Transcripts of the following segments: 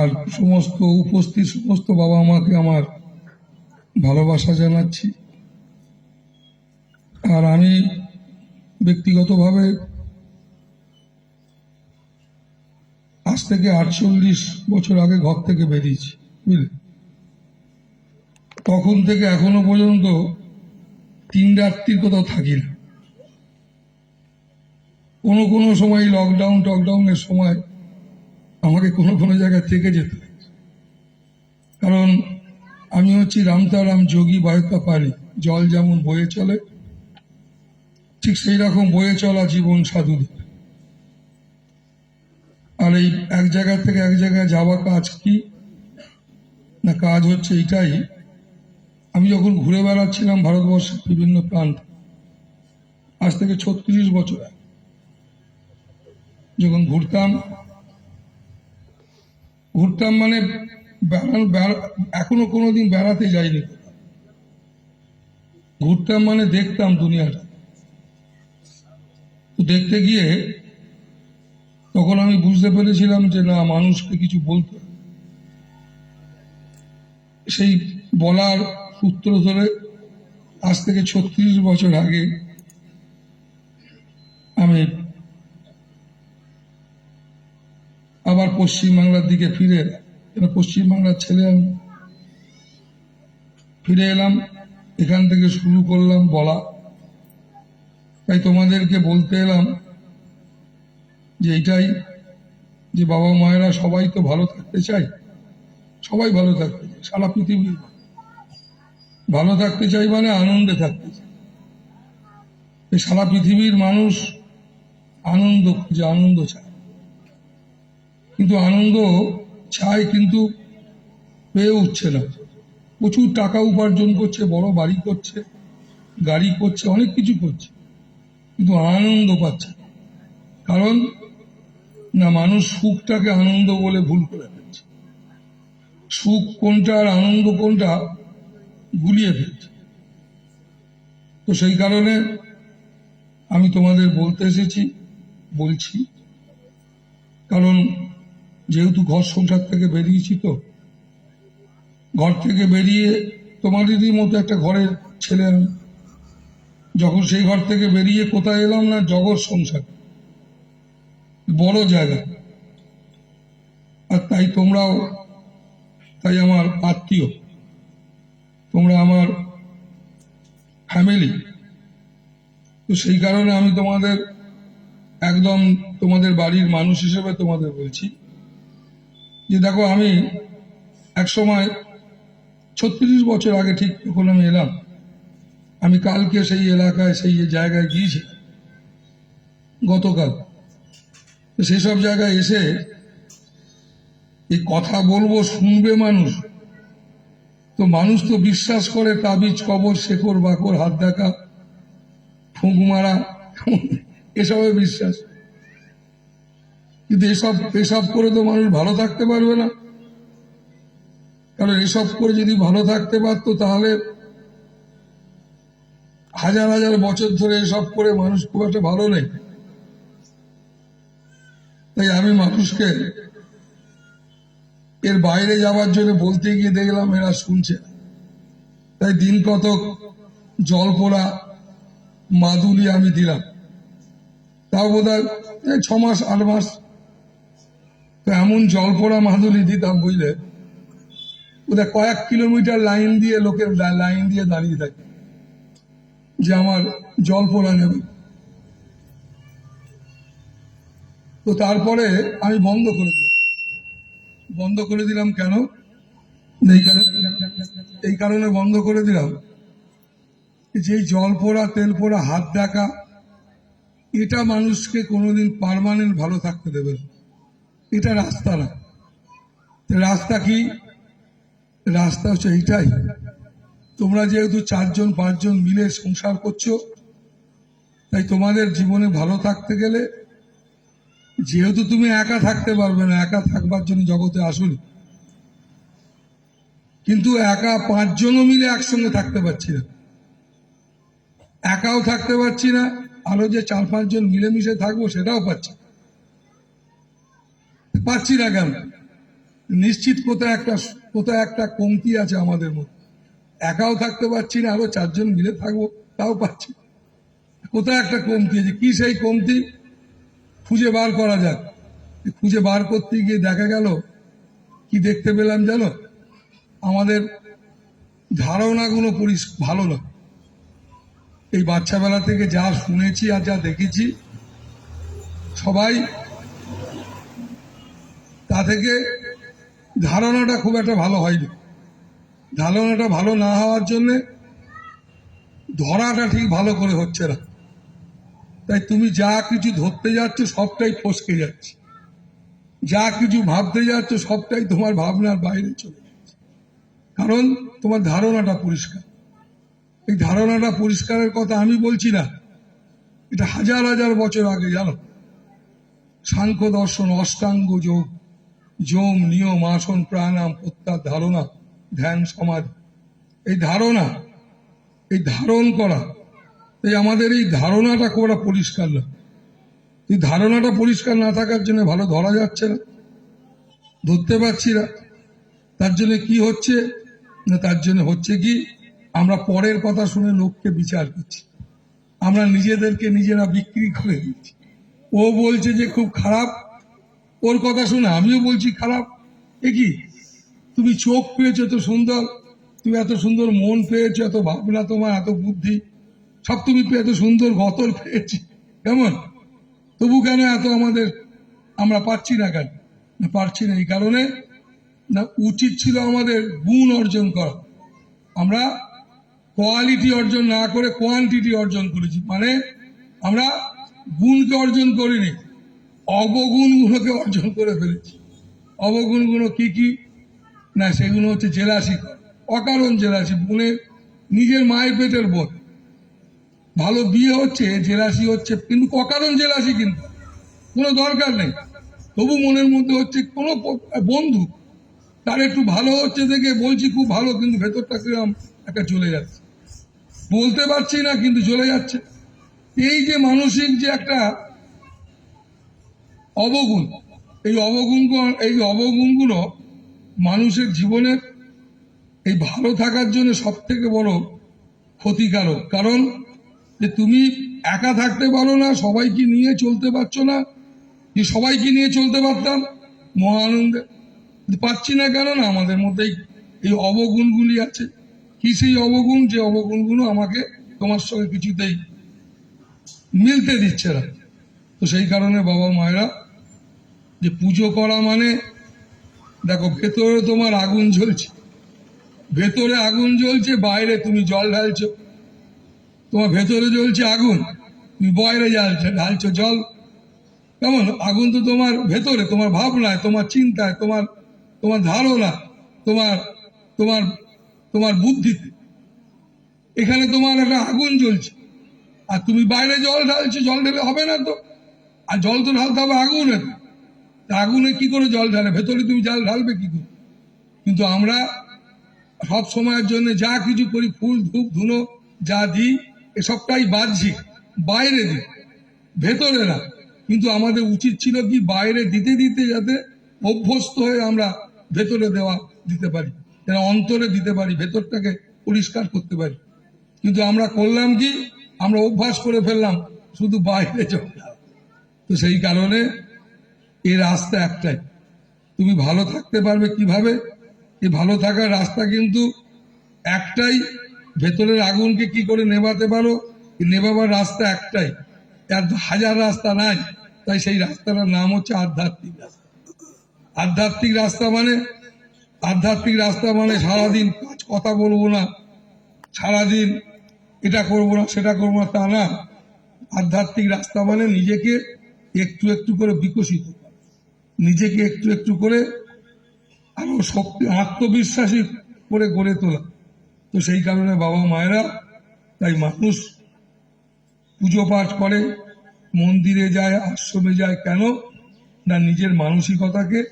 আর সমস্ত উপস্থিত সমস্ত বাবা মাকে আমার ভালোবাসা জানাচ্ছি। আর আমি ব্যক্তিগতভাবে আজ থেকে আটচল্লিশ বছর আগে ঘর থেকে বেরিয়েছি, বুঝলে? তখন থেকে এখনও পর্যন্ত তিন রাত্রির কোথাও থাকি না। কোনো কোনো সময় লকডাউন টকডাউনের সময় আমাকে কোনো কোনো জায়গায় থেকে যেতে কারণ আমি হচ্ছি রামতারাম যোগী বায়ুকা পারি জল যেমন বয়ে চলে, ঠিক সেই রকম বয়ে চলা জীবন সাধুদের। আর এই এক জায়গা থেকে এক জায়গায় যাওয়া কাজ কি? না, কাজ হচ্ছে এটাই। আমি যখন ঘুরে বেড়াচ্ছিলাম ভারতবর্ষের বিভিন্ন প্রান্ত, আজ থেকে ছত্রিশ বছর যখন ঘুরতাম ঘুরতাম মানে এখনও কোনোদিন বেড়াতে যাইনি। ঘুরতাম মানে দেখতাম দুনিয়াটা। দেখতে গিয়ে তখন আমি বুঝতে পেরেছিলাম যে না, মানুষকে কিছু বলতে সেই বলার সূত্র ধরে আজ থেকে ছত্রিশ বছর আগে আমি আবার পশ্চিমবাংলার দিকে ফিরে এলাম। পশ্চিমবাংলার ছেলে আমি? ফিরে এলাম, এখান থেকে শুরু করলাম বলা। তাই তোমাদেরকে বলতে এলাম যে এটাই যে বাবা মায়েরা সবাই তো ভালো থাকতে চায়। সবাই ভালো থাকতে চায়, সারা পৃথিবী ভালো। থাকতে চাই মানে আনন্দে থাকতে চাই সারা পৃথিবীর মানুষ আনন্দ খুঁজে, আনন্দ চায়। কিন্তু আনন্দ চায় কিন্তু পেয়ে উঠছে না। প্রচুর টাকা উপার্জন করছে, বড় বাড়ি করছে, গাড়ি করছে, অনেক কিছু করছে। কিন্তু আনন্দ পাচ্ছে। কারণ না, মানুষ সুখটাকে আনন্দ বলে ভুল করে ফেলছে। সুখ কোনটা আর আনন্দ কোনটা গুলিয়ে ফেলছে। তো সেই কারণে আমি তোমাদের বলতে এসেছি, বলছি, কারণ যেহেতু ঘর সংসার থেকে বেরিয়েছি তো। ঘর থেকে বেরিয়ে তোমাদেরই মতো একটা ঘরের ছেলে আমি। যখন সেই ঘর থেকে বেরিয়ে কোথায় এলাম না, জগৎ সংসার। বড় জায়গা। আর তাই তোমরাও, তাই আমার আত্মীয়, তোমরা আমার ফ্যামিলি তো সেই কারণে আমি তোমাদের একদম তোমাদের বাড়ির মানুষ হিসেবে তোমাদের বলছি। যে দেখো আমি এক সময় ছত্রিশ বছর আগে ঠিক যখন আমি এলাম, আমি কালকে সেই এলাকায়, সেই জায়গায় গিয়েছি, গতকাল সেসব জায়গায় এসে এই কথা বলব, শুনবে মানুষ। তো মানুষ তো বিশ্বাস করে, তাবিজ, কবর শেকর বাকর হাত দেখা ফুঁক মারা, এসবে বিশ্বাস। কিন্তু এসব এসব করে তো মানুষ ভালো থাকতে পারবে না। কারণ এসব করে যদি ভালো থাকতে পারতো তাহলে হাজার হাজার বছর ধরে এসব করে মানুষ খুব একটা ভালো নেই। তাই আমি মানুষকে এর বাইরে যাওয়ার জন্য বলতে গিয়ে দেখলাম, এরা শুনছে। তাই দিন কতক জল পোড়া মাদুলি আমি দিলাম। তাও বোধ হয় ছ মাস, আট মাস তো এমন জল পোড়া মাদুলি দিতাম বুঝলে? ওদের কয়েক কিলোমিটার লাইন দিয়ে লোকের লাইন দিয়ে দাঁড়িয়ে থাকে। যে আমার জল পোড়া নেবে। তো তারপরে আমি বন্ধ করে দিলাম। বন্ধ করে দিলাম কেন? এই কারণে এই কারণে বন্ধ করে দিলাম যে জল পোড়া, তেল পোড়া, হাত ডাকা এটা মানুষকে কোনোদিন পার্মানেন্ট ভালো থাকতে দেবে না। এটা রাস্তা না। রাস্তা কি? রাস্তা হচ্ছে এইটাই। তোমরা যেহেতু চারজন, পাঁচজন মিলে সংসার করছ, তাই তোমাদের জীবনে ভালো থাকতে গেলে যেহেতু তুমি একা থাকতে পারবে না, একা থাকবার জন্য জগতে আসুন। কিন্তু একা পাঁচজনও মিলে একসঙ্গে থাকতে পারছি না। একাও থাকতে পারছি না আরও যে চার পাঁচজন মিলেমিশে থাকব সেটাও পাচ্ছি না। পাচ্ছি না কেন? নিশ্চিত কোথায় একটা কোথায় একটা কমতি আছে আমাদের মধ্যে। একাও থাকতে পারছি না, আরও চারজন মিলে থাকব, তাও পাচ্ছি কোথায় একটা কমতি আছে? কি সেই কমতি? খুঁজে বার করা যাক। খুঁজে বার করতে গিয়ে দেখা গেল, কি দেখতে পেলাম জানো? আমাদের ধারণাগুলো পরিস, ভালো না এই বাচ্চাবেলা থেকে যা শুনেছি আর যা দেখেছি, সবাই তা থেকে ধারণাটা খুব একটা ভালো হয়নি। ধারণাটা ভালো না হওয়ার জন্যে ধরাটা ঠিক ভালো করে হচ্ছে না। তাই তুমি যা কিছু ধরতে যাচ্ছ সবটাই ফসকে যাচ্ছে। যা কিছু ভাবতে যাচ্ছ সবটাই তোমার ভাবনার বাইরে চলে যাচ্ছে। কারণ তোমার ধারণাটা পরিষ্কার। এই ধারণাটা পরিষ্কারের কথা আমি বলছি না। এটা হাজার হাজার বছর আগে, জানো? সাংখ্য দর্শন, অষ্টাঙ্গ যোগ যোম নিয়ম আসন প্রাণায়াম প্রত্যার ধারণা, ধ্যান, সমাধি। এই ধারণা, এই ধারণ করা, এই আমাদের এই ধারণাটা করা পরিষ্কার না। এই ধারণাটা পরিষ্কার না থাকার জন্য ভালো ধরা যাচ্ছে না, ধরতে পারছি না। তার জন্য কি হচ্ছে? না, তার জন্য হচ্ছে কি, আমরা পরের কথা শুনে লোককে বিচার করছি আমরা নিজেদেরকে নিজেরা বিক্রি করে দিচ্ছি। ও বলছে যে খুব খারাপ ওর কথা শুনে আমিও বলছি, খারাপ। এ কি? তুমি চোখ পেয়েছ এত সুন্দর। তুমি এত সুন্দর মন পেয়েছ, এত ভাবনা তোমার, এত বুদ্ধি। সব তুমি এত সুন্দর গতর পেয়েছি। কেমন? তবু কেন এত আমাদের, আমরা পাচ্ছি না কেন? পারছি না এই কারণে না উচিত ছিল আমাদের গুণ অর্জন করা। আমরা কোয়ালিটি অর্জন না করে কোয়ান্টিটি অর্জন করেছি। মানে আমরা গুণকে অর্জন করিনি। অবগুণগুলোকে অর্জন করে ফেলেছি। অবগুণগুলো কি কি? না সেগুলো হচ্ছে জেলাসি অকারণ জেলাসি বোনে নিজের মায়ের পেটের বোন ভালো বিয়ে হচ্ছে জেলাসি হচ্ছে, কিন্তু অকারণ জেলাসি কিন্তু। কোনো দরকার নেই। তবু মনের মধ্যে হচ্ছে কোনো বন্ধু। তার একটু ভালো হচ্ছে দেখে বলছি খুব ভালো, কিন্তু ভেতরটা কিরম একটা চলে যাচ্ছে। বলতে পারছি না, কিন্তু চলে যাচ্ছে। এই যে মানসিক যে একটা অবগুণ। এই অবগুণ এই অবগুণগুলো মানুষের জীবনের এই ভালো থাকার জন্য সব থেকে বড় ক্ষতিকারক। কারণ যে তুমি একা থাকতে পারো না, সবাইকে নিয়ে চলতে পারছ না। যে সবাইকে নিয়ে চলতে পারতাম মহা আনন্দে পাচ্ছি না কেন না? আমাদের মধ্যে এই অবগুণগুলি আছে। কি সেই অবগুণ? যে অবগুণগুলো আমাকে তোমার সঙ্গে কিছুতেই মিলতে দিচ্ছে না। তো সেই কারণে বাবা মায়েরা যে পুজো করা মানে দেখো ভেতরে তোমার আগুন জ্বলছে। ভেতরে আগুন জ্বলছে, বাইরে তুমি জল ঢালছো। তোমার ভেতরে জ্বলছে আগুন, তুমি বাইরে জ্বালছো ঢালছো জল। কেমন? আগুন তো তোমার ভেতরে, তোমার ভাবনায়, তোমার চিন্তায়, তোমার তোমার ধারণা তোমার তোমার তোমার বুদ্ধিতে। এখানে তোমার একটা আগুন জ্বলছে। আর তুমি বাইরে জল ঢালছো, জল ঢেলে হবে না তো? আর জল তো ঢালতে হবে আগুনে। আগুনে কি করে জল ঢালে? ভেতরে তুমি জল ঢালবে কি করে? কিন্তু আমরা সব সময়ের জন্য যা কিছু করি, ফুল, ধূপ, ধুনো, যা দিই, এসবটাই বাহ্যিক বাইরে দিই, ভেতরে না। কিন্তু আমাদের উচিত ছিল কি, বাইরে দিতে দিতে যাতে অভ্যস্ত হয়ে আমরা ভেতরে দেওয়া দিতে পারি। যেন অন্তরে দিতে পারি, ভেতরটাকে পরিষ্কার করতে পারি। কিন্তু আমরা করলাম কি? আমরা অভ্যাস করে ফেললাম, শুধু বাইরে চলে। তো সেই কারণে এ রাস্তা একটাই। তুমি ভালো থাকতে পারবে কীভাবে? এই ভালো থাকার রাস্তা কিন্তু একটাই। ভেতরের আগুনকে কি করে নেভাতে পারো? এই নেভাবার রাস্তা একটাই। এর হাজার রাস্তা নাই, তাই সেই রাস্তাটার নাম হচ্ছে আধ্যাত্মিক রাস্তা। আধ্যাত্মিক রাস্তা মানে? আধ্যাত্মিক রাস্তা মানে সারাদিন কাজ, কথা বলব না। সারাদিন এটা করব না, সেটা করব না, তা না। আধ্যাত্মিক রাস্তা মানে নিজেকে একটু একটু করে বিকশিত। নিজেকে একটু একটু করে আরও শক্তি, আত্মবিশ্বাসী করে গড়ে তোলা। তো সেই কারণে বাবা মায়েরা, তাই মানুষ পুজো পাঠ করে, মন্দিরে যায়, আশ্রমে যায় কেন? না নিজের মানসিকতাকে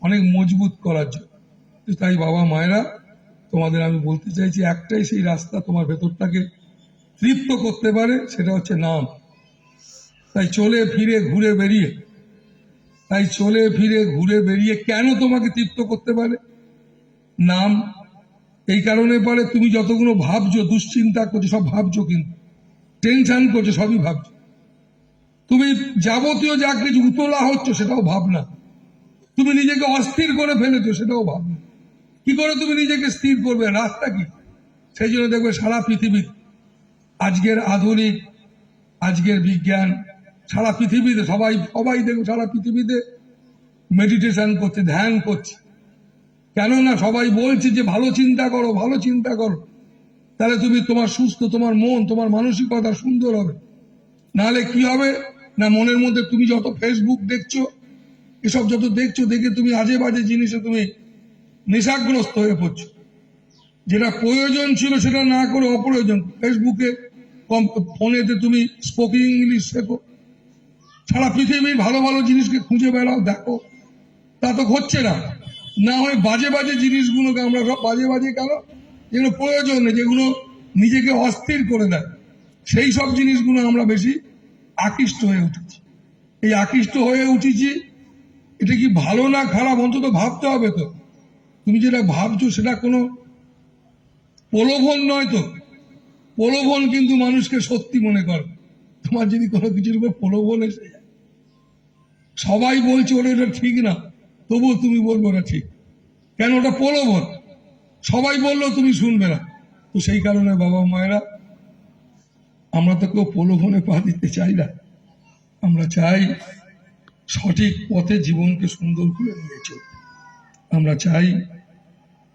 অনেক মজবুত করার জন্য। তাই বাবা মায়েরা, তোমাদের আমি বলতে চাইছি, একটাই সেই রাস্তা তোমার ভেতরটাকে তৃপ্ত করতে পারে, সেটা হচ্ছে নাম। তাই চলে ফিরে ঘুরে বেরিয়ে, তাই চলে ফিরে ঘুরে বেরিয়ে কেন তোমাকে তৃপ্ত করতে পারে? নাম, এই কারণে পারে তুমি যতগুলো ভাবছ, দুশ্চিন্তা করছ, সব ভাবছ কিন্তু টেনশন করছ, সবই ভাবছ। তুমি যাবতীয় যা কিছু উতলা হচ্ছ, সেটাও ভাবনা। তুমি নিজেকে অস্থির করে ফেলেছো, সেটাও ভাবনা। কি করে তুমি নিজেকে স্থির করবে? রাস্তা কি? সেই জন্য দেখবে সারা পৃথিবী আজকের আধুনিক, আজকের বিজ্ঞান সারা পৃথিবীতে, সবাই সবাই দেখো সারা পৃথিবীতে মেডিটেশন করছে, ধ্যান করছে। কেননা সবাই বলছে যে, ভালো চিন্তা করো, ভালো চিন্তা করো। তাহলে তুমি তোমার সুস্থ, তোমার মন, তোমার মানসিকতা সুন্দর হবে। নাহলে কি হবে? না, মনের মধ্যে তুমি যত ফেসবুক দেখছ, এসব যত দেখছ, দেখে তুমি আজে বাজে জিনিসে তুমি নেশাগ্রস্ত হয়ে পড়ছো। যেটা প্রয়োজন ছিল, সেটা না করে অপ্রয়োজন। ফেসবুকে ফোনেতে তুমি স্পোকিং ইংলিশ শেখো। সারা পৃথিবীর ভালো ভালো জিনিসকে খুঁজে বেড়াও, দেখো। তা তো হচ্ছে না। না হয় বাজে বাজে জিনিসগুলোকে আমরা সব বাজে বাজে কেন? যেগুলো প্রয়োজন নেই, যেগুলো নিজেকে অস্থির করে দেয়। সেই সব জিনিসগুলো আমরা বেশি আকৃষ্ট হয়ে উঠেছি। এই আকৃষ্ট হয়ে উঠেছি, এটা কি ভালো না খারাপ? অন্তত ভাবতে হবে তো। তুমি যেটা ভাবছ সেটা কোনো প্রলোভন নয় তো। প্রলোভন কিন্তু মানুষকে সত্যি মনে করে। তোমার যদি কোনো কিছুর উপর প্রলোভন এসে যায়, সবাই বলছে ওটা এটা ঠিক না, তবুও তুমি বলব না ঠিক। কেন ওটা প্রলোভন? সবাই বললেও তুমি শুনবে না। তো সেই কারণে বাবা মায়েরা, আমরা তো কেউ প্রলোভনে পা দিতে চাই না। আমরা চাই সঠিক পথে জীবনকে সুন্দর করে নিয়ে চলতে। আমরা চাই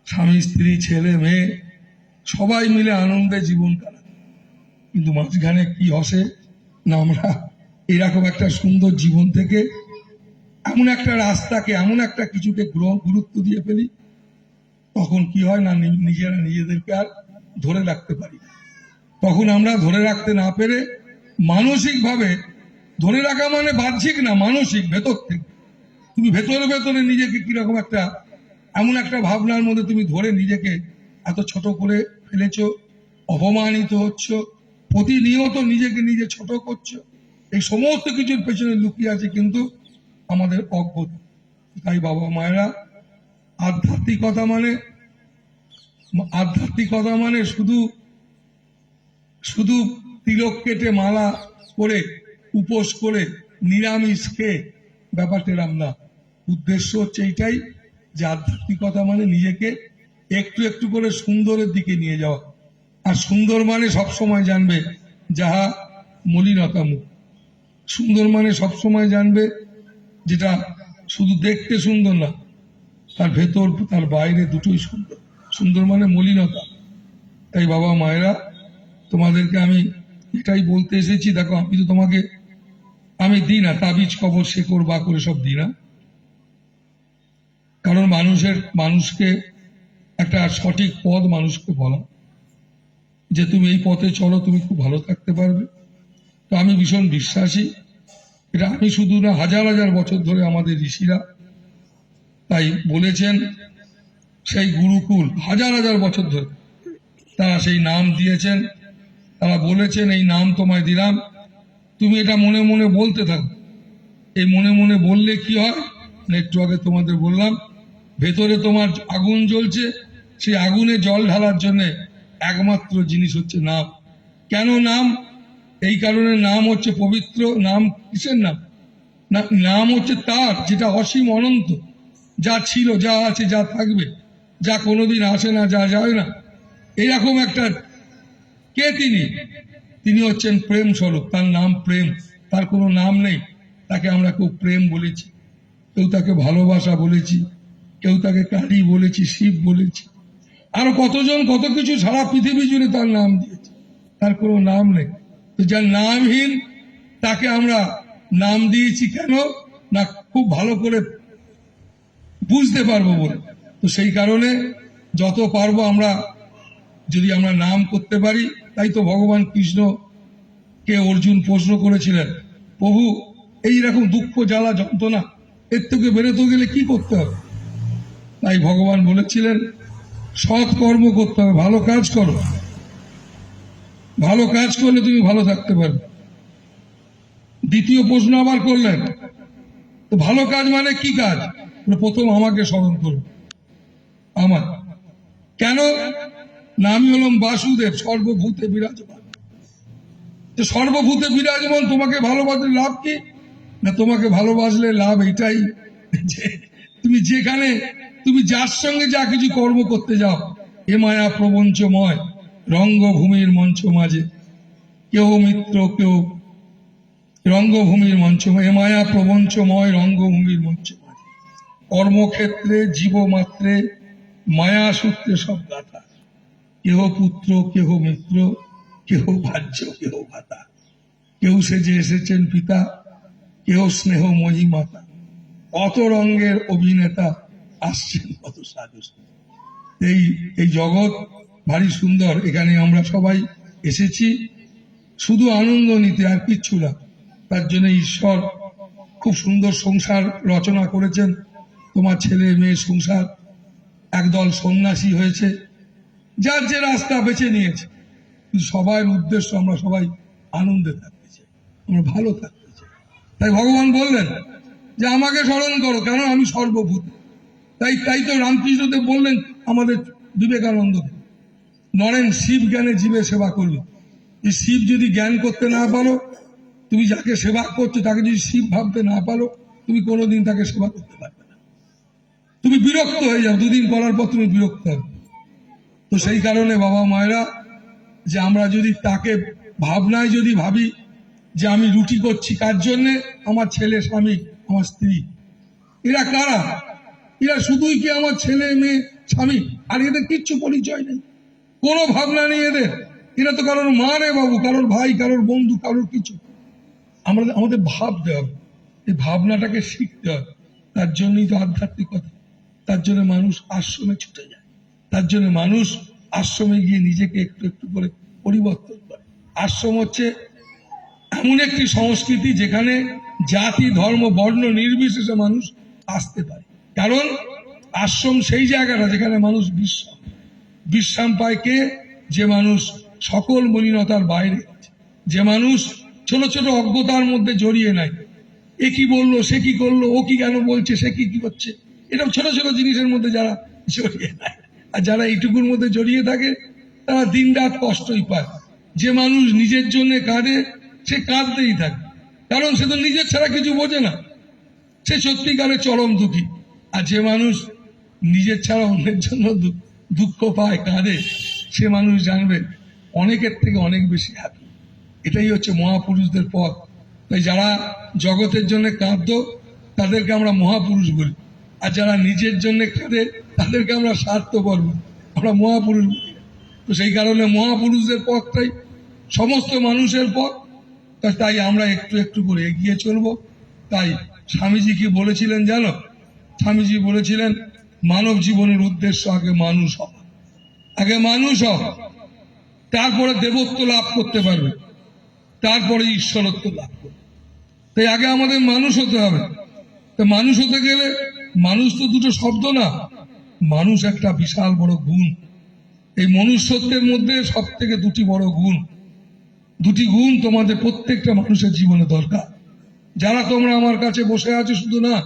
স্বামী, স্ত্রী, ছেলে, মেয়ে, সবাই মিলে আনন্দে জীবন কাটাতে। কিন্তু মাঝখানে কি হসে না, আমরা এরকম একটা সুন্দর জীবন থেকে এমন একটা রাস্তাকে, এমন একটা কিছুকে গুরুত্ব দিয়ে ফেলি, তখন কি হয় না নিজেরা নিজেদেরকে আর ধরে রাখতে পারি তখন আমরা ধরে রাখতে না পেরে মানসিকভাবে, ধরে রাখা মানে বাহ্যিক না, মানসিক, ভেতর থেকে। তুমি ভেতরে ভেতরে নিজেকে কীরকম একটা, এমন একটা ভাবনার মধ্যে তুমি ধরে নিজেকে এত ছোট করে ফেলেছ, অপমানিত হচ্ছ প্রতিনিয়ত নিজেকে নিজে ছোট করছ। এই সমস্ত কিছুর পেছনে লুকিয়ে আছে কিন্তু আমাদের অজ্ঞতা তাই বাবা মায়েরা, আধ্যাত্মিকতা মানে আধ্যাত্মিকতা মানে শুধু শুধু তিলক কেটে মালা করে উপোস করে, নিরামিষ খেয়ে ব্যাপারটা এরম না। উদ্দেশ্য হচ্ছে এইটাই যে আধ্যাত্মিকতা মানে নিজেকে একটু একটু করে সুন্দরের দিকে নিয়ে যাওয়া। আর সুন্দর মানে সবসময় জানবে যাহা মলিনতা মুখ সুন্দর মানে সবসময় জানবে যেটা শুধু দেখতে সুন্দর না, তার ভেতর, তার বাইরে দুটোই সুন্দর। সুন্দর মানে মলিনতা। তাই বাবা মায়েরা, তোমাদেরকে আমি এটাই বলতে এসেছি, দেখো, আমি তো তোমাকে, আমি দিই না, তাবিজ, কবর, শেকড় বা করে সব দিই না। কারণ মানুষের, মানুষকে একটা সঠিক পথ মানুষকে বলা। যে তুমি এই পথে চলো, তুমি খুব ভালো থাকতে পারবে। তো আমি ভীষণ বিশ্বাসী। এটা আমি শুধু না, হাজার হাজার বছর ধরে আমাদের ঋষিরা তাই বলেছেন, সেই গুরুকুল, হাজার হাজার বছর ধরে তারা সেই নাম দিয়েছেন। তারা বলেছেন, এই নাম তোমায় দিলাম। তুমি এটা মনে মনে বলতে থাকো। এই মনে মনে বললে কি হয়? না একটু আগে তোমাদের বললাম, ভেতরে তোমার আগুন জ্বলছে। সেই আগুনে জল ঢালার জন্য একমাত্র জিনিস হচ্ছে নাম। কেন নাম? এই কারণে নাম হচ্ছে পবিত্র, নাম কিসের নাম? নাম হচ্ছে তার, যেটা অসীম অনন্ত। যা ছিল, যা আছে, যা থাকবে, যা কোনোদিন আসে না, যা যায় না। এরকম একটা কে তিনি? তিনি হচ্ছেন প্রেম স্বরূপ। তার নাম প্রেম। তার কোনো নাম নেই। তাকে আমরা কেউ প্রেম বলেছি। কেউ তাকে ভালোবাসা বলেছি। কেউ তাকে কালী বলেছি, শিব বলেছি। আরও কতজন কত কিছু সারা পৃথিবী জুড়ে তার নাম দিয়েছে। তার কোনো নাম নেই। তো যার নামহীন, তাকে আমরা নাম দিয়েছি কেন? না, খুব ভালো করে বুঝতে পারব বলে। তো সেই কারণে যত পারব আমরা, যদি আমরা নাম করতে পারি, তাই তো ভগবান কৃষ্ণ কে অর্জুন প্রশ্ন করেছিলেন, প্রভু, এই রকম দুঃখ, জ্বালা, যন্ত্রণা, এর থেকে বেরোতে গেলে কি করতে হবে? তাই ভগবান বলেছিলেন সৎ কর্ম করতে হবে, ভালো কাজ করো। ভালো কাজ করলে তুমি ভালো থাকতে পারবে। দ্বিতীয় প্রশ্ন আবার করলেন, তো ভালো কাজ মানে কি কাজ? প্রথম আমাকে স্মরণ করো আমার। কেন? না, আমি হলাম বাসুদেব, সর্বভূতে বিরাজমান। তো সর্বভূতে বিরাজমান, তোমাকে ভালোবাসলে লাভ কি? না, তোমাকে ভালোবাসলে লাভ এটাই যে তুমি যেখানে, তুমি যার সঙ্গে যা কিছু কর্ম করতে যাও, এ মায়া প্রবঞ্চময়, রঙ্গভূমির মঞ্চ মাঝে। কেউ মিত্র কেউ রঙ্গভূমির মঞ্চ এ মায়া প্রবঞ্চময়, রঙ্গভূমির মঞ্চ মাঝে। কর্মক্ষেত্রে, জীবমাত্রে, মায়া সূত্রে সব গাথা। কেহ পুত্র, কেহ মিত্র, কেহ ভাজ্য, কেহ ভাতা। কেউ সেজে এসেছেন পিতা কেউ স্নেহ মহিমাতা। কত রঙের অভিনেতা আসছেন কত সাধু। এই এই জগৎ ভারী সুন্দর, এখানে আমরা সবাই এসেছি। শুধু আনন্দ নিতে আর কিচ্ছু না, তার জন্য ঈশ্বর খুব সুন্দর সংসার রচনা করেছেন। তোমার ছেলে মেয়ে সংসার, একদল সন্ন্যাসী হয়েছে, যার যে রাস্তা বেছে নিয়েছে। সবার উদ্দেশ্য আমরা সবাই আনন্দে থাকতে চাই, আমরা ভালো থাকতে চাই। তাই ভগবান বললেন যে আমাকে স্মরণ করো কেন আমি সর্বভূত। তাই তাই তো রামকৃষ্ণদেব বললেন আমাদের বিবেকানন্দকে নরেন, শিব জ্ঞানে জীবে সেবা করবে। এই শিব যদি জ্ঞান করতে না পারো, তুমি যাকে সেবা করছ, তাকে যদি শিব ভাবতে না পারো, তুমি কোনোদিন তাকে সেবা করতে পারবে না। তুমি বিরক্ত হয়ে যাও, দুদিন করার পর তুমি বিরক্ত হবে। তো সেই কারণে বাবা মায়েরা, যে আমরা যদি তাকে ভাবনায় যদি ভাবি যে আমি রুটি করছি, কার জন্যে? আমার ছেলে, স্বামী আমার স্ত্রী এরা কারা? এরা শুধুই কি আমার ছেলে, মেয়ে, স্বামী? আর এদের কিচ্ছু পরিচয় নেই। কোনো ভাবনা নেই এদের। এরা তো কারোর মা রে বাবু, কারোর ভাই, কারোর বন্ধু, কারোর কিছু। আমরা আমাদের ভাবতে হবে। এই ভাবনাটাকে শিখতে হবে। তার জন্যই তো আধ্যাত্মিকতা। তার জন্য মানুষ আশ্রমে ছুটে যায়। তার জন্য মানুষ আশ্রমে গিয়ে নিজেকে একটু একটু করে পরিবর্তন করে। আশ্রম হচ্ছে এমন একটি সংস্কৃতি যেখানে জাতি, ধর্ম, বর্ণ নির্বিশেষে মানুষ আসতে পারে। কারণ আশ্রম সেই জায়গাটা যেখানে মানুষ বিশ্রাম বিশ্রাম পায় কে? যে মানুষ সকল মলিনতার বাইরে যে মানুষ ছোট ছোট অজ্ঞতার মধ্যে জড়িয়ে নাই। এ কি বলল, সে কি করল, ও কি কেন বলছে, সে কি কি করছে? এরকম ছোট ছোট জিনিসের মধ্যে যারা জড়িয়ে নাই। আর যারা এইটুকুর মধ্যে জড়িয়ে থাকে, তারা দিন রাত কষ্টই পায়। যে মানুষ নিজের জন্য কাঁদে, সে কাঁদতেই থাকে। কারণ সে তো নিজের ছাড়া কিছু বোঝে না। সে সত্যিকারের চরম দুঃখী। আর যে মানুষ নিজের ছাড়া অন্যের জন্য দুঃখ পায়, কাঁদে, সে মানুষ জানবে অনেকের থেকে অনেক বেশি হ্যাপি এটাই হচ্ছে মহাপুরুষদের পথ। তাই যারা জগতের জন্য কাঁদতো, তাদেরকে আমরা মহাপুরুষ বলি। আর যারা নিজের জন্য কাঁদে, তাদেরকে আমরা স্বার্থপর বলি। আমরা মহাপুরুষ বলি। তো সেই কারণে মহাপুরুষদের পথটাই সমস্ত মানুষের পথ। তাই আমরা একটু একটু করে এগিয়ে চলবো। তাই স্বামীজি কি বলেছিলেন, জানো? স্বামীজি বলেছিলেন, মানব জীবনের উদ্দেশ্য আগে মানুষ হওয়া। আগে মানুষ হওয়া। তারপরে দেবত্ব লাভ করতে পারবে। তারপরে ঈশ্বরত্ব লাভ করবে। তাই আগে আমাদের মানুষ হতে হবে। তো মানুষ হতে গেলে মানুষ তো দুটো শব্দ না। মানুষ একটা বিশাল বড় গুণ। এই মনুষ্যত্বের মধ্যে সব থেকে দুটি বড় গুণ। দুটি গুণ তোমাদের প্রত্যেকটা মানুষের জীবনে দরকার। যারা তোমরা আমার কাছে বসে আছো শুধু না,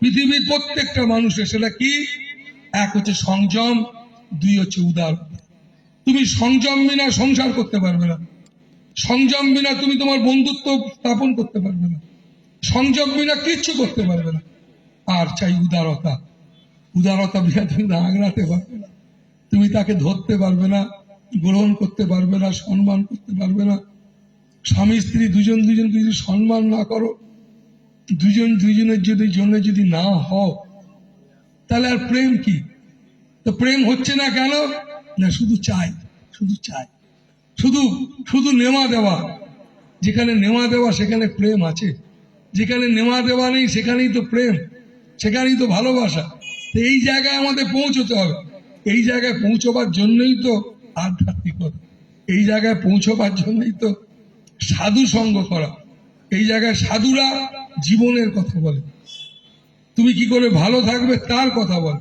পৃথিবীর প্রত্যেকটা মানুষের সেটা কি? এক হচ্ছে সংযম, দুই হচ্ছে উদার। তুমি সংযম বিনা সংসার করতে পারবে না। সংযম বিনা তুমি তোমার বন্ধুত্ব স্থাপন করতে পারবে না। সংযম বিনা কিচ্ছু করতে পারবে না। আর চাই উদারতা। উদারতা বিনা তুমি আগড়াতে পারবে না। তুমি তাকে ধরতে পারবে না, গ্রহণ করতে পারবে না, সম্মান করতে পারবে না। স্বামী, স্ত্রী দুজন দুজনকে যদি সম্মান না করো, দুজন দুজনের যদি জন্য যদি না হও, তাহলে আর প্রেম কি? তো প্রেম হচ্ছে না কেন? না, শুধু চাই শুধু চাই। শুধু শুধু নেওয়া দেওয়া। যেখানে নেওয়া দেওয়া, সেখানে প্রেম আছে। যেখানে নেওয়া দেওয়া নেই, সেখানেই তো প্রেম, সেখানেই তো ভালোবাসা। তো এই জায়গায় আমাদের পৌঁছতে হবে। এই জায়গায় পৌঁছবার জন্যই তো আধ্যাত্মিকতা। এই জায়গায় পৌঁছবার জন্যই তো সাধু সঙ্গ করা। এই জায়গায় সাধুরা জীবনের কথা বলে। তুমি কি করে ভালো থাকবে তার কথা বল।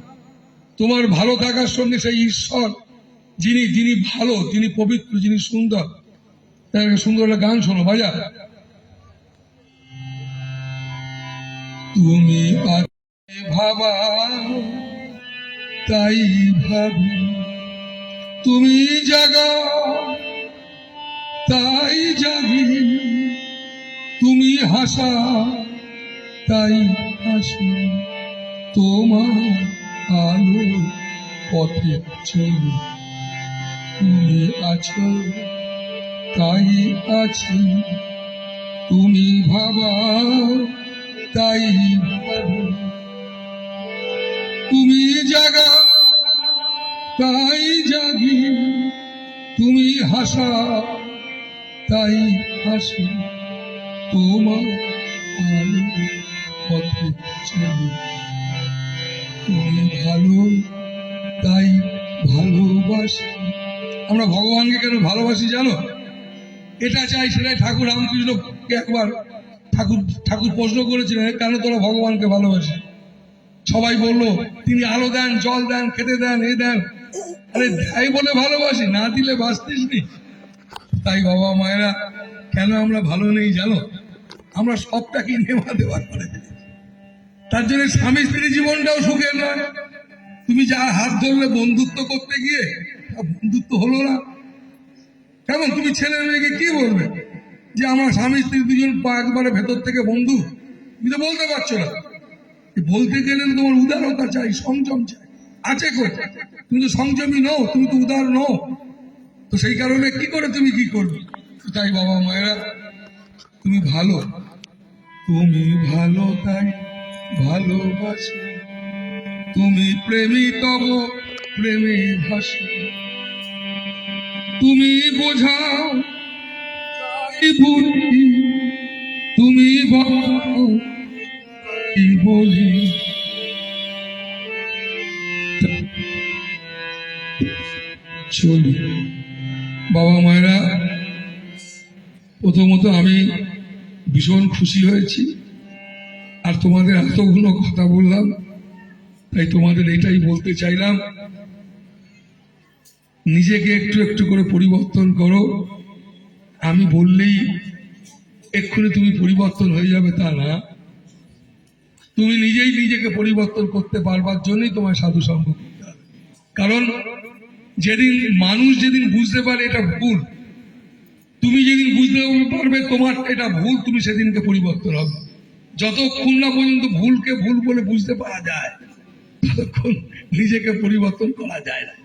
তোমার ভালো থাকার সঙ্গে সেই ঈশ্বর, যিনি যিনি ভালো, যিনি পবিত্র, যিনি সুন্দর, তার সুন্দর একটা গান শোনো বাজা তুমি ভাবা, তাই ভাবি। তুমি জাগা তাই জাগি তুমি হাসা, তাই হাসি তোমার আলো পথে চলি। তুমি আছো, তাই আছি। তুমি ভাবা, তাই তুমি জাগা, তাই জাগি। তুমি হাসা তাই হাসি তোমার আলো পথে চলি। তুমি ভালো, তাই ভালোবাসি। আমরা ভগবানকে কেন ভালোবাসি জানো? এটা চাই, সেটাই ঠাকুর রামকৃষ্ণকে একবার ঠাকুর ঠাকুর প্রশ্ন করেছিলেন কেন তোরা ভগবানকে ভালোবাসি। সবাই বলল, তিনি আলো দেন, জল দেন, খেতে দেন, এ দেন। আরে দেয় বলে ভালোবাসি, না দিলে বাঁচতিস নি তাই বাবা মায়েরা, কেন আমরা ভালো নেই জানো? আমরা সবটাকে নেওয়া দেওয়া করে তার জন্য স্বামী স্ত্রী জীবনটাও সুখের নয়। তুমি যা হাত ধরলে বন্ধুত্ব করতে গিয়ে বন্ধুত্ব হলো না। কেমন? তুমি ছেলে মেয়েকে কি বলবে? যে আমার স্বামী স্ত্রী দুজন একবারে ভেতর থেকে বন্ধু? তুমি তো বলতে পারছ না। বলতে গেলে তোমার উদারতা চাই, সংযম চাই। আছে কোথায়? তুমি তো সংযমী নও, তুমি তো উদার নও। তো সেই কারণে কি করে তুমি কি করবে? তাই বাবা মায়েরা, তুমি ভালো। তুমি ভালো তাই ভালোবাসি। তুমি প্রেমী তব প্রেমে ভাসি। তুমি বোঝাও তাই বুঝি। তুমি বলো কি বলি। চলি। বাবা মায়েরা, প্রথমত আমি ভীষণ খুশি হয়েছি। আর তোমাদের এতগুলো কথা বললাম, তাই তোমাদের এটাই বলতে চাইলাম। নিজেকে একটু একটু করে পরিবর্তন করো। আমি বললেই এক্ষুনি তুমি পরিবর্তন হয়ে যাবে তা না। তুমি নিজেই নিজেকে পরিবর্তন করতে পারবার জন্যই তোমার সাধু হবে। কারণ যেদিন মানুষ যেদিন বুঝতে পারে এটা ভুল, তুমি যেদিন বুঝতে পারবে তোমার এটা ভুল, তুমি সেদিনকে পরিবর্তন হবে। যতক্ষণ না পর্যন্ত ভুলকে ভুল বলে বুঝতে পারা যায়, ততক্ষণ নিজেকে পরিবর্তন করা যায় না।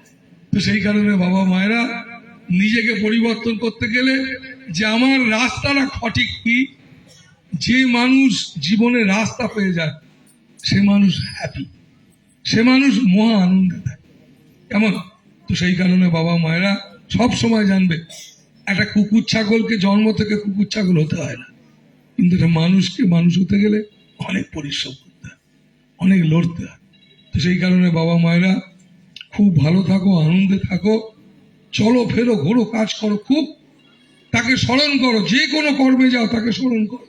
তো সেই কারণে বাবা মায়েরা নিজেকে পরিবর্তন করতে গেলে যে আমার রাস্তাটা সঠিক কি, যে মানুষ জীবনে রাস্তা পেয়ে যায়, সে মানুষ হ্যাপি সে মানুষ মহা আনন্দে থাকে। কেমন? তো সেই কারণে বাবা মায়েরা সব সময় জানবে, একটা কুকুর ছাগলকে জন্ম থেকে কুকুর ছাগল হতে হয় না। কিন্তু একটা মানুষকে, মানুষ হতে গেলে অনেক পরিশ্রম করতে হয়, অনেক লড়তে হয়। তো সেই কারণে বাবা মায়েরা খুব ভালো থাকো, আনন্দে থাকো, চলো, ফেরো, ঘোরো, কাজ করো, খুব তাকে স্মরণ করো, যে কোনো কর্মে যাও, তাকে স্মরণ করো।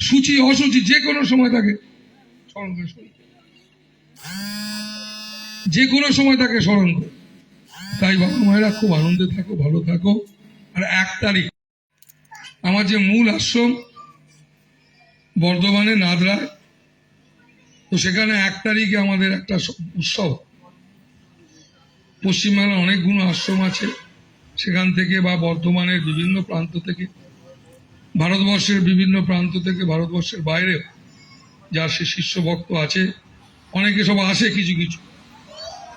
সূচি, অসুচি, যে কোনো সময় তাকে স্মরণ করো। যে কোনো সময় তাকে স্মরণ করো। তাই বাবা মায়েরা খুব আনন্দে থাকো, ভালো থাকো। আর এক তারিখ, আমার যে মূল আশ্রম, বর্ধমানে নাদরায়, তো সেখানে এক তারিখে আমাদের একটা উৎসব। পশ্চিমবাংলার অনেকগুলো আশ্রম আছে। সেখান থেকে বা বর্ধমানের বিভিন্ন প্রান্ত থেকে, ভারতবর্ষের বিভিন্ন প্রান্ত থেকে, ভারতবর্ষের বাইরেও যার সে শিষ্য ভক্ত আছে, অনেকে সব আসে কিছু কিছু।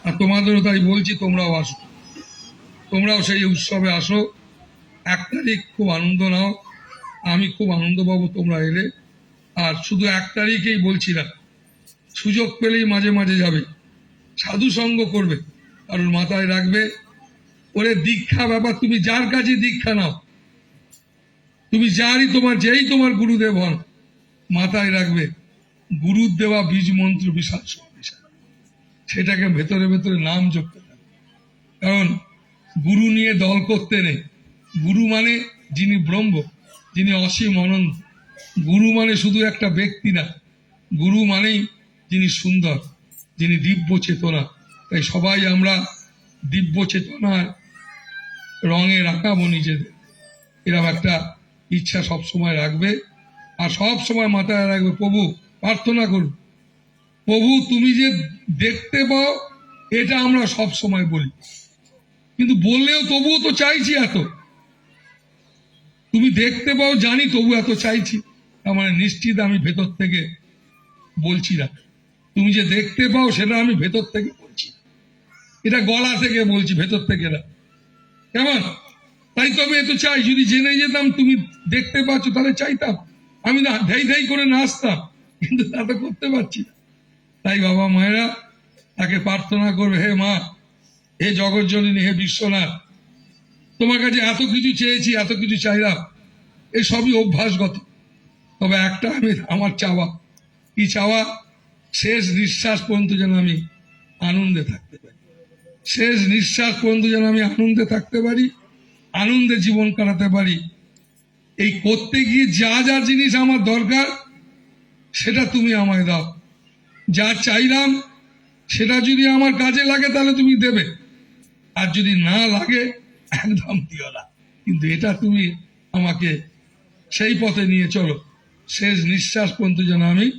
আর তোমাদেরও তাই বলছি, তোমরাও আসো। তোমরাও সেই উৎসবে আসো। এক তারিখ খুব আনন্দ নাও। আমি খুব আনন্দ পাবো তোমরা এলে। আর শুধু এক তারিখেই বলছি না, সুযোগ পেলেই মাঝে মাঝে যাবে। সাধু সঙ্গ করবে কারণ মাথায় রাখবে। ওরে দীক্ষা ব্যাপার, তুমি যার কাছে দীক্ষা নাও, তুমি যারই তোমার, যেই তোমার গুরুদেব হন, মাথায় রাখবে, গুরুর দেওয়া বীজ মন্ত্র শক্তিশালী সেটাকে ভেতরে ভেতরে নাম যোগ করতে কারণ গুরু নিয়ে দল করতে নেই। গুরু মানে যিনি ব্রহ্ম, যিনি অসীম অনন্ত। গুরু মানে শুধু একটা ব্যক্তি না। গুরু মানেই যিনি সুন্দর, যিনি দিব্য চেতনা। তাই সবাই আমরা দিব্য চেতনার রঙে রাখাবো নিজেদের। এরকম একটা ইচ্ছা সব সময় রাখবে। আর সব সময় মাথায় রাখবে, প্রভু, প্রার্থনা করুন। প্রভু তুমি যে দেখতে পাও, এটা আমরা সব সময় বলি। কিন্তু বললেও তবুও তো চাইছি এত। তুমি দেখতে পাও, জানি তবু এত চাইছি। তার মানে নিশ্চিত আমি ভেতর থেকে বলছি না। তুমি যে দেখতে পাও, সেটা আমি ভেতর থেকে বলছি এটা গলা থেকে বলছি, ভেতর থেকে না। কেমন? তাই তো আমি এত চাই। যদি জেনে যেতাম তুমি দেখতে পাচ্ছ, তাহলে চাইতাম। আমি না ধাই ধাই করে নাচতাম, কিন্তু তা তো করতে পারছি না। তাই বাবা মায়েরা তাকে প্রার্থনা করবে, হে মা, হে জগৎজননী হে বিশ্বনাথ, তোমার কাছে এত কিছু চেয়েছি, এত কিছু চাইলাম এই সবই অভ্যাসগত। তবে একটা আমি, আমার চাওয়া, কি চাওয়া? শেষ নিঃশ্বাস পর্যন্ত যেন আমি আনন্দে থাকতে পারি। শেষ নিঃশ্বাস পর্যন্ত যেন আমি আনন্দে থাকতে পারি, আনন্দে জীবন কাটাতে পারি। এই করতে গিয়ে যা যা জিনিস আমার দরকার, সেটা তুমি আমায় দাও। যা চাইলাম, সেটা যদি আমার কাজে লাগে তাহলে তুমি দেবে। আর যদি না লাগে, একদম দিও না। কিন্তু এটা তুমি আমাকে সেই পথে নিয়ে চলো। শেষ নিঃশ্বাস পর্যন্ত যেন আমি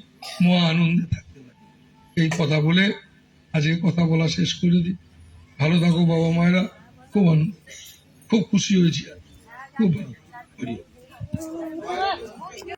মহা আনন্দে থাকতে পারি। এই কথা বলে আজকে কথা বলা শেষ করে দিই। ভালো থাকো বাবা মায়েরা। খুব আনন্দ। খুব খুশি হয়েছি। খুব ভালো।